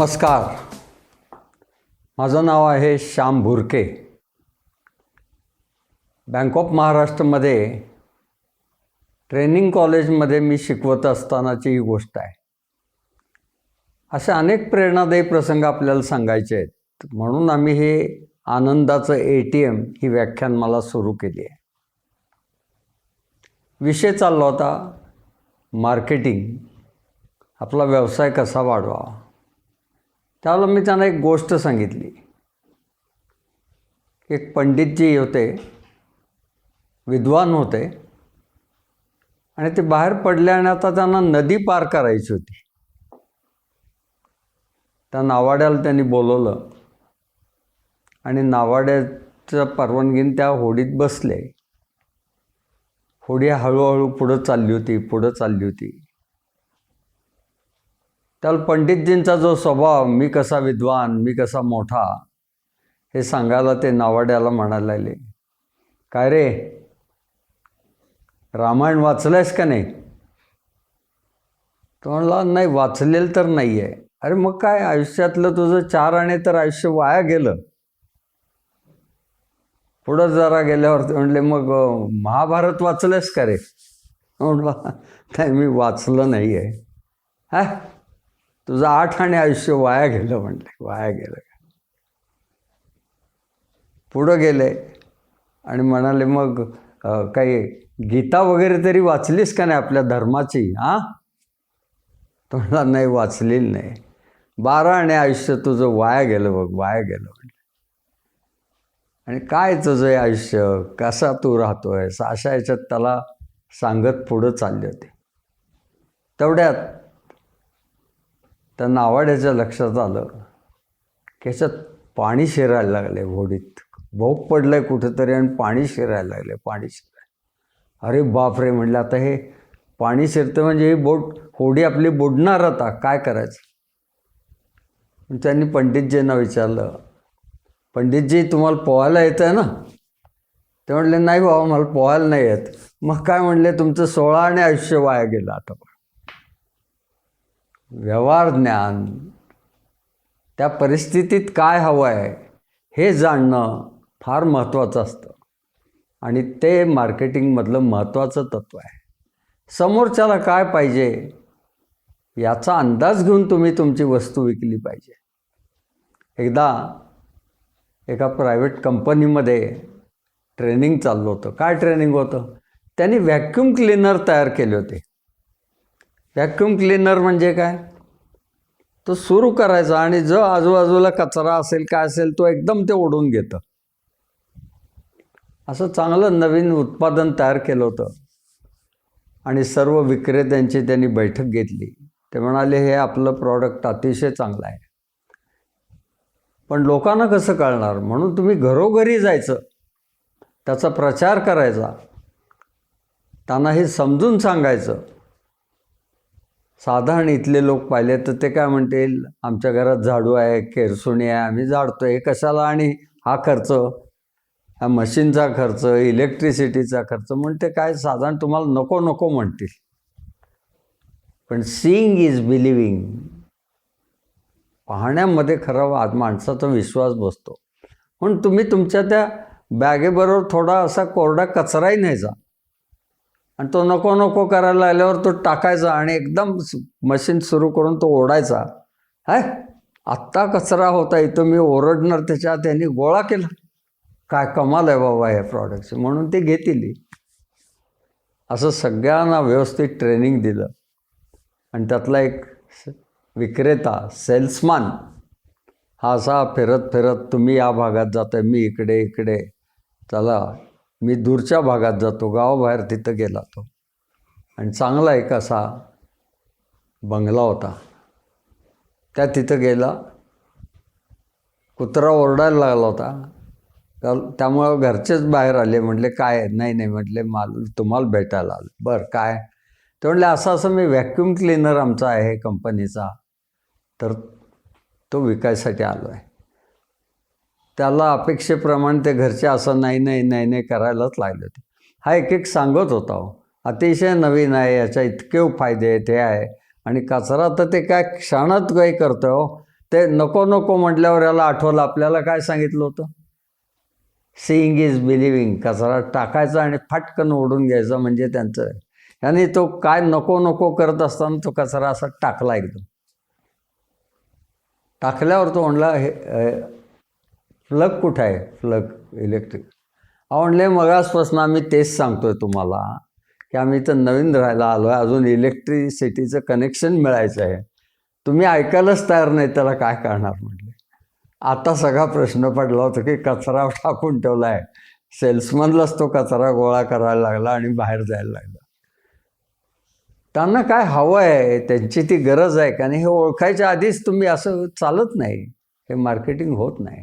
नमस्कार. माझं नाव आहे श्याम भुरके. बँक ऑफ महाराष्ट्रमध्ये ट्रेनिंग कॉलेजमध्ये मी शिकवत असतानाची ही गोष्ट आहे. असे अनेक प्रेरणादायी प्रसंग आपल्याला सांगायचे आहेत. म्हणून आम्ही हे आनंदाचं ए टी एम ही व्याख्यान मला सुरू केली आहे. विषय चालला होता मार्केटिंग. आपला व्यवसाय कसा वाढवावा? त्यावेळेला मी त्यांना एक गोष्ट सांगितली. एक पंडितजी होते विद्वान होते. आणि ते बाहेर पडल्याने आता त्यांना नदी पार करायची होती. त्या नावाड्याला त्यांनी बोलवलं. आणि नावाड्याच्या परवानगीने त्या होडीत बसले. होडी हळूहळू पुढं चालली होती पुढं चालली होती. त्याला पंडितजींचा जो स्वभाव मी कसा विद्वान मी कसा मोठा हे सांगायला ते नावाड्याला म्हणायला लागले. काय रे? रामायण वाचलंयस का नाही? तो म्हणला नाही वाचलेलं तर नाही आहे अरे मग काय? आयुष्यातलं तुझं चार आणे तर आयुष्य वाया गेलं. पुढं जरा गेल्यावर ते म्हणले मग महाभारत वाचलंयस का रे? म्हणलं नाही मी वाचलं नाही आहे हा? तुझं आठ आणि आयुष्य वाया गेलं म्हटलं वाया गेलं. पुढं गेले आणि म्हणाले मग काही गीता वगैरे तरी वाचलीस का नाही आपल्या धर्माची हां? तो म्हणला नाही वाचलेली नाही. बारा आणि आयुष्य तुझं वाया गेलं बघ वाया गेलं म्हटलं आणि काय तुझं हे आयुष्य? कसा तू राहतोय अशा याच्यात त्याला सांगत पुढं चालले होते. तेवढ्यात त्या नावाड्याच्या लक्षात आलं की ह्याच्यात पाणी शिरायला लागले होडीत भोग पडलंय कुठेतरी आणि पाणी शिरायला लागले पाणी शिरायला अरे बापरे म्हणलं आता हे पाणी शिरतं म्हणजे ही बोट होडी आपली बुडणार आता काय करायचं? त्यांनी पंडितजींना विचारलं पंडितजी तुम्हाला पोहायला येतं आहे ना? ते म्हणले नाही बाबा मला पोहायला नाही येत. मग काय म्हणले तुमचं सोळा आणि आयुष्य वाया गेलं आता. व्यवहार ज्ञान त्या परिस्थितीत काय हवं आहे हे जाणणं फार महत्त्वाचं असतं. आणि ते मार्केटिंगमधलं महत्त्वाचं तत्त्व आहे. समोरच्याला काय पाहिजे याचा अंदाज घेऊन तुम्ही तुमची वस्तू विकली पाहिजे. एकदा एका प्रायव्हेट कंपनीमध्ये ट्रेनिंग चाललं होतं. काय ट्रेनिंग होतं? त्यांनी व्हॅक्यूम क्लीनर तयार केले होते. व्हॅक्यूम क्लीनर म्हणजे काय? तो सुरू करायचा आणि जो आजूबाजूला कचरा असेल काय असेल तो एकदम ते ओढून घेतं. असं चांगलं नवीन उत्पादन तयार केलं होतं. आणि सर्व विक्रेत्यांची त्यांनी बैठक घेतली. ते म्हणाले हे आपलं प्रॉडक्ट अतिशय चांगलं आहे. पण लोकांना कसं कळणार? म्हणून तुम्ही घरोघरी जायचं. त्याचा प्रचार करायचा. त्यांना हे समजून सांगायचं. साधारण इथले लोक पाहिले तर ते काय म्हणतील आमच्या घरात झाडू आहे केरसुणी आहे आम्ही झाडतो हे कशाला आणि हा खर्च? हा मशीनचा खर्च इलेक्ट्रिसिटीचा खर्च? म्हणून ते काय साधारण तुम्हाला नको नको म्हणतील. पण सीईंग इज बिलिव्हिंग पाहण्यामध्ये खरं आज माणसाचा विश्वास बसतो. म्हणून तुम्ही तुमच्या त्या बॅगेबरोबर थोडा असा कोरडा कचराही न्यायचा आणि तो नको नको करायला आल्यावर तो टाकायचा आणि एकदम मशीन सुरू करून तो ओढायचा. हाय आत्ता कचरा होता इथं मी ओरडणार त्याच्या त्यांनी गोळा केला. काय कमाल आहे बाबा या प्रॉडक्टचे म्हणून ते घेतील. असं सगळ्यांना व्यवस्थित ट्रेनिंग दिलं. आणि त्यातला एक स- विक्रेता सेल्समॅन हा असा फिरत फिरत तुम्ही या भागात जाताय मी इकडे इकडे. चला मी दूरच्या भागात जातो गावाबाहेर तिथं गेला तो. आणि चांगला एक असा बंगला होता. त्या तिथं गेला. कुत्रा ओरडायला लागला होता. तर त्यामुळं घरचेच बाहेर आले म्हटले काय नाही नाही म्हटले माल तुम्हाला भेटायला आलं. बरं काय? ते म्हटले असं असं मी व्हॅक्युम क्लीनर आमचा आहे कंपनीचा तर तो विकायसाठी आलो आहे त्याला अपेक्षेप्रमाणे ते घरचे असं नाही नाही नाही नाही करायलाच लागले होते. हा एक एक सांगत होता हो. अतिशय नवीन आहे याच्या इतके फायदे आहेत हे आहे. आणि कचरा तर ते काय क्षणात काही करतं हो. ते नको नको म्हटल्यावर याला आठवलं. आपल्याला काय सांगितलं होतं? सीईंग इज बिलिव्हिंग कचरा टाकायचा आणि फाटकन ओढून घ्यायचा म्हणजे त्यांचं. याने तो काय नको नको करत असताना तो कचरा असा टाकला एकदम. टाकल्यावर तो म्हणला हे प्लग कुठं आहे? प्लग इलेक्ट्रिक म्हणले मगासपासून आम्ही तेच सांगतोय तुम्हाला की आम्ही इथं नवीन राहायला आलो आहे अजून इलेक्ट्रिसिटीचं कनेक्शन मिळायचं आहे. तुम्ही ऐकायलाच तयार नाही त्याला काय करणार म्हटले. आता सगळा प्रश्न पडला होता की कचरा टाकून ठेवला आहे सेल्समनलाच तो कचरा गोळा करायला लागला आणि बाहेर जायला लागला. त्यांना काय हवं आहे? त्यांची ती गरज आहे का? आणि हे ओळखायच्या आधीच तुम्ही असं चालत नाही. हे मार्केटिंग होत नाही.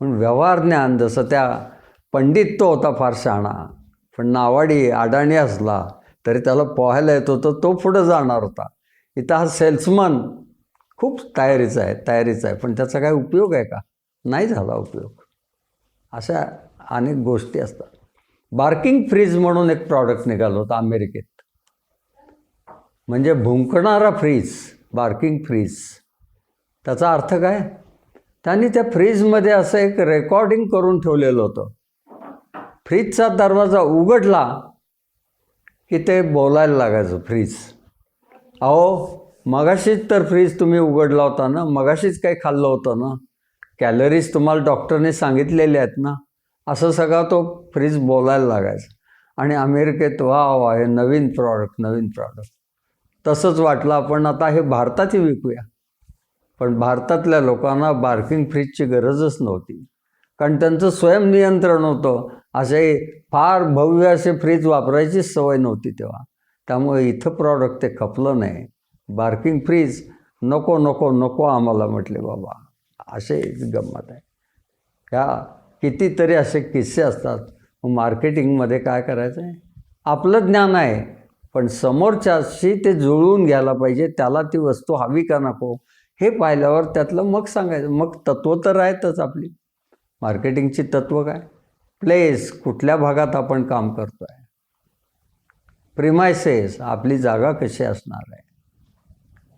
पण व्यवहार ज्ञान जसं त्या पंडित तो होता फार शहाणा पण नावाडी अडाणी असला तरी त्याला पोहायला येत होतं तो पुढं जाणार होता. इथं हा सेल्समन खूप तयारीचा आहे तयारीचा आहे पण त्याचा काय उपयोग आहे का? नाही झाला उपयोग. अशा अनेक गोष्टी असतात. बार्किंग फ्रीज म्हणून एक प्रॉडक्ट निघालं होतं अमेरिकेत. म्हणजे भुंकणारा फ्रीज बार्किंग फ्रीज. त्याचा अर्थ काय? त्यांनी त्या फ्रीजमध्ये असं एक रेकॉर्डिंग करून ठेवलेलं होतं. फ्रीजचा दरवाजा उघडला की ते बोलायला लागायचं फ्रीज. अहो मगाशीच तर फ्रीज तुम्ही उघडला होता ना मगाशीच काही खाल्लं होतं ना? कॅलरीज तुम्हाला डॉक्टरने सांगितलेले आहेत ना? असं सगळा तो फ्रीज बोलायला लागायचा. आणि अमेरिकेत वा वा हे नवीन प्रॉडक्ट नवीन प्रॉडक्ट तसंच वाटलं आपण आता हे भारतातही विकूया. पण भारतातल्या लोकांना बार्किंग फ्रीजची गरजच नव्हती. कारण त्यांचं स्वयंनियंत्रण होतं. असे फार भव्य असे फ्रीज वापरायची सवय नव्हती तेव्हा. त्यामुळे इथं प्रॉडक्ट ते खपलं नाही. बार्किंग फ्रीज नको नको नको आम्हाला म्हटले बाबा. असे गंमत आहे. ह्या कितीतरी असे किस्से असतात. मार्केटिंगमध्ये काय करायचं आहे आपलं ज्ञान आहे. पण समोरच्याशी ते जुळवून घ्यायला पाहिजे. त्याला ती वस्तू हवी का नको? हे पाहिल्यावर त्यातलं मग सांगायचं मग तत्त्व तर आहेतच आपली. मार्केटिंगची तत्त्व काय? प्लेस कुठल्या भागात आपण काम करतो आहे प्रिमायसेस आपली जागा कशी असणार आहे?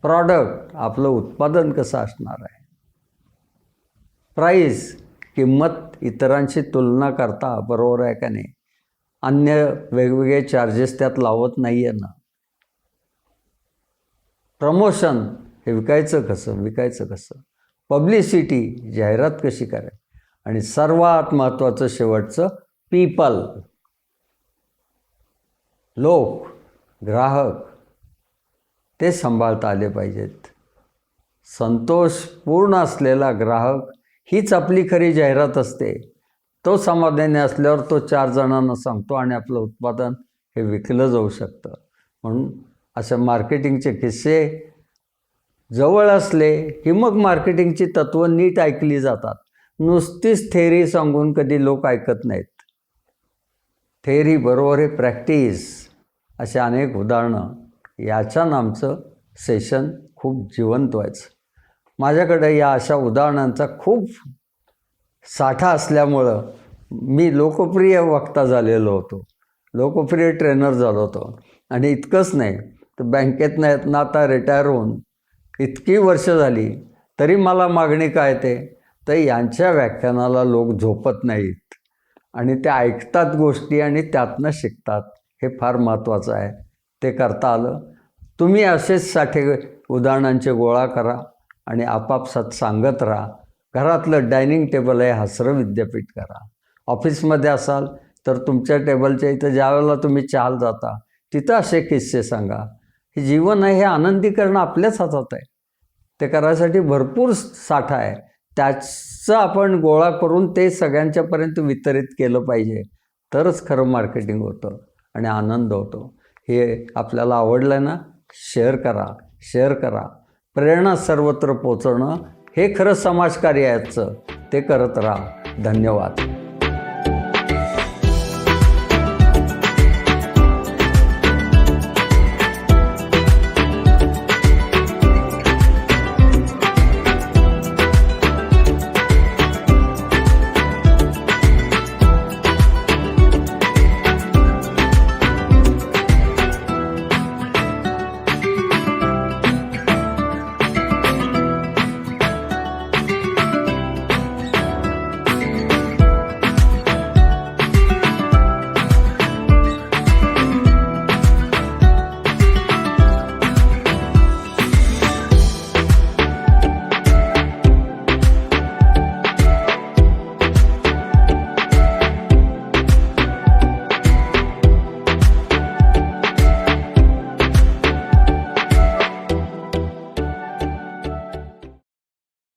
प्रॉडक्ट आपलं उत्पादन कसं असणार आहे? प्राईस किंमत इतरांशी तुलना करता बरोबर आहे का नाही? अन्य वेगवेगळे चार्जेस त्यात लावत नाही आहे ना. प्रमोशन हे विकायचं कसं विकायचं कसं? पब्लिसिटी जाहिरात कशी करायची? आणि सर्वात महत्त्वाचं शेवटचं पीपल लोक ग्राहक ते सांभाळता आले पाहिजेत. संतोषपूर्ण असलेला ग्राहक हीच आपली खरी जाहिरात असते. तो समाधानी असल्यावर तो चार जणांना सांगतो आणि आपलं उत्पादन हे विकलं जाऊ शकतं. म्हणून अशा मार्केटिंगचे किस्से जवळ असले की मग मार्केटिंगची तत्त्व नीट ऐकली जातात. नुसतीच थेरी सांगून कधी लोक ऐकत नाहीत. थेरी बरोबर हे प्रॅक्टिस. अशा अनेक उदाहरणं. याच्यानं आमचं सेशन खूप जिवंत व्हायचं. माझ्याकडे या अशा उदाहरणांचा खूप साठा असल्यामुळं मी लोकप्रिय वक्ता झालेलो होतो. लोकप्रिय ट्रेनर झालो होतो. आणि इतकंच नाही तर बँकेत नाहीत ना आता रिटायर होऊन इतकी वर्ष झाली तरी मला मागणी काय ते? तर यांच्या व्याख्यानाला लोक झोपत नाहीत. आणि ते ऐकतात गोष्टी आणि त्यातनं शिकतात. हे फार महत्त्वाचं आहे. ते करता आलं. तुम्ही असेच साठे उदाहरणांचे गोळा करा आणि आपापसात सांगत राहा. घरातलं डायनिंग टेबल आहे हसरं विद्यापीठ करा. ऑफिसमध्ये असाल तर तुमच्या टेबलच्या इथं ज्यावेळेला तुम्ही चाल जाता तिथं असे किस्से सांगा. हे जीवन आहे हे आनंदी करणं आपल्याच हातात आहे. ते करायसाठी भरपूर साठा आहे. त्याचं आपण गोळा करून ते सगळ्यांच्यापर्यंत वितरित केलं पाहिजे. तरच खरं मार्केटिंग होतं आणि आनंद होतो. हे आपल्याला आवडलं ना शेअर करा शेअर करा. प्रेरणा सर्वत्र पोचवणं हे खरं समाजकार्याचं ते करत राहा. धन्यवाद.